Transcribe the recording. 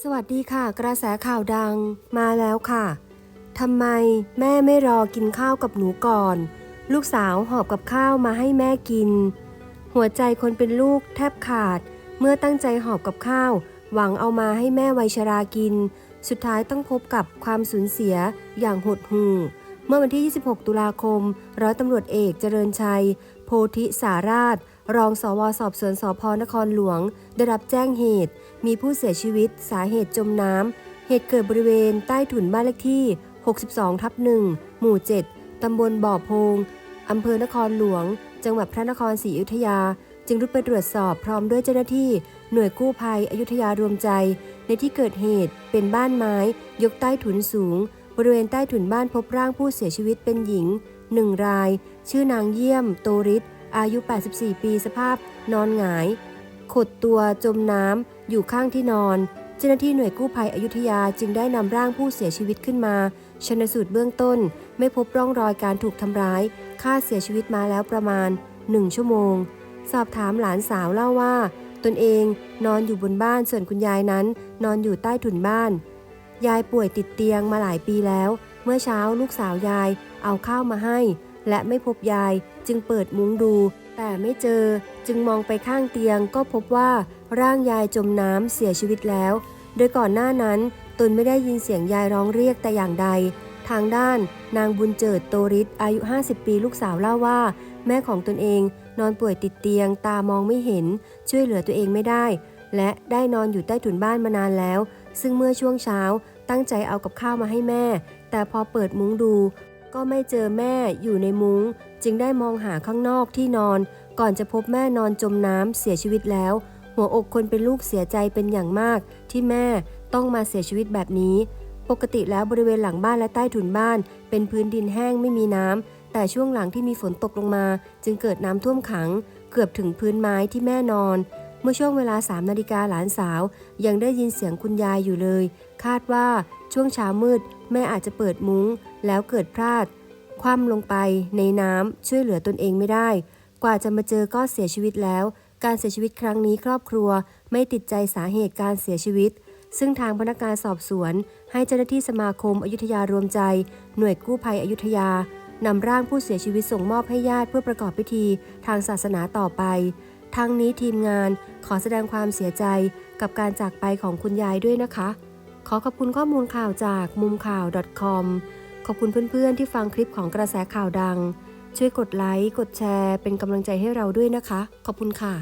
สวัสดีค่ะ กระแสข่าวดังมาแล้วค่ะทำไมแม่ไม่รอกินข้าวกับหนูก่อน ลูกสาวหอบกับข้าวมาให้แม่กิน หัวใจคนเป็นลูกแทบขาด เมื่อตั้งใจหอบกับข้าว หวังเอามาให้แม่วัยชรากิน สุดท้ายต้องพบกับความสูญเสียอย่างหดหู่เมื่อวันที่ 26 ตุลาคม ร้อยตำรวจเอกเจริญชัย โพธิสาราช รองสวสอบสวนสพนครหลวง ได้รับแจ้งเหตุ มีผู้เสียชีวิต สาเหตุจมน้ำ เหตุเกิดบริเวณใต้ถุนบ้านเลขที่ 62 ทับ1หมู่ 7 ตำบลบ่อพงอำเภอนครหลวง จังหวัดพระนครศรีอยุธยา จึงรุดไปตรวจสอบพร้อมด้วยเจ้าหน้าที่ หน่วยกู้ภัยอยุธยารวมใจ ในที่เกิดเหตุเป็นบ้านไม้ ยกใต้ถุนสูง บริเวณใต้ถุนบ้านพบร่างผู้เสียชีวิตเป็นหญิง1ราย ชื่อนางเยี่ยม โตริศ อายุ 84 ปีสภาพ นอนหงาย ขดตัวจมน้ำอยู่ข้างที่นอน เจ้าหน้าที่หน่วยกู้ภัยอยุธยาจึงได้นำร่างผู้เสียชีวิตขึ้นมา ชนสูตรเบื้องต้น ไม่พบร่องรอยการถูกทำร้ายค่าเสียชีวิตมาแล้วประมาณ 1 ชั่วโมง สอบถามหลานสาวเล่าว่า ตนเองนอนอยู่บนบ้านส่วนคุณยายนั้น นอนอยู่ใต้ถุนบ้าน ยายป่วยติดเตียงมาหลายปีแล้ว เมื่อเช้าลูกสาวยายเอาข้าวมาให้ และไม่พบยายจึงเปิดมุ้งดู แต่ไม่เจอจึงมองไปข้างเตียงก็พบว่าร่างยายจมน้ำเสียชีวิตแล้ว โดยก่อนหน้านั้นตนไม่ได้ยินเสียงยายร้องเรียกแต่อย่างใด ทางด้านนางบุญเจิดโตริศอายุ 50 ปีลูกสาวเล่าว่า แม่ของตนเองนอนป่วยติดเตียงตามองไม่เห็น ช่วยเหลือตัวเองไม่ได้ และได้นอนอยู่ใต้ถุนบ้านมานานแล้ว ซึ่งเมื่อช่วงเช้าตั้งใจเอากับข้าวมาให้แม่ แต่พอเปิดมุ้งดู ก็ไม่เจอแม่อยู่ในมุง้ง จึงได้มองหาข้างนอกที่นอน ก่อนจะพบแม่นอนจมน้ำเสียชีวิตแล้ว หัวอกคนเป็นลูกเสียใจเป็นอย่างมาก ที่แม่ต้องมาเสียชีวิตแบบนี้ ปกติแล้วบริเวณหลังบ้านและใต้ถุนบ้าน เป็นพื้นดินแห้งไม่มีน้ำแต่ช่วงหลังที่มีฝนตกลงมา จึงเกิดน้ำท่วมขัง เกือบถึงพื้นไม้ที่แม่นอน เมื่อช่วงเวลา3นาฬิกาหลานสาว ยังได้ยินเสียงคุณยายอยู่เลย คาดว่าช่วงเช้ามืด แม่อาจจะเปิดมุ้งแล้วเกิดพลาด คว่ำลงไปในน้ำช่วยเหลือตนเองไม่ได้ กว่าจะมาเจอก็เสียชีวิตแล้ว การเสียชีวิตครั้งนี้ครอบครัว ไม่ติดใจสาเหตุการเสียชีวิต ซึ่งทางพนักงานสอบสวน ให้เจ้าหน้าที่สมาคมอยุธยารวมใจ หน่วยกู้ภัยอยุธยานำร่างผู้เสียชีวิตส่งมอบให้ญาติเพื่อประกอบพิธีทางศาสนาต่อไป ทั้งนี้ทีมงานขอแสดงความเสียใจกับการจากไปของคุณยายด้วยนะคะ อขอบคุณข้อมูลข่าวจากมุมข่าว .com ขอบคุณเพื่อนๆ ที่ฟังคลิปของกระแสข่าวดัง ช่วยกดไลค์ กดแชร์ เป็นกำลังใจให้เราด้วยนะคะ ขอบคุณค่ะ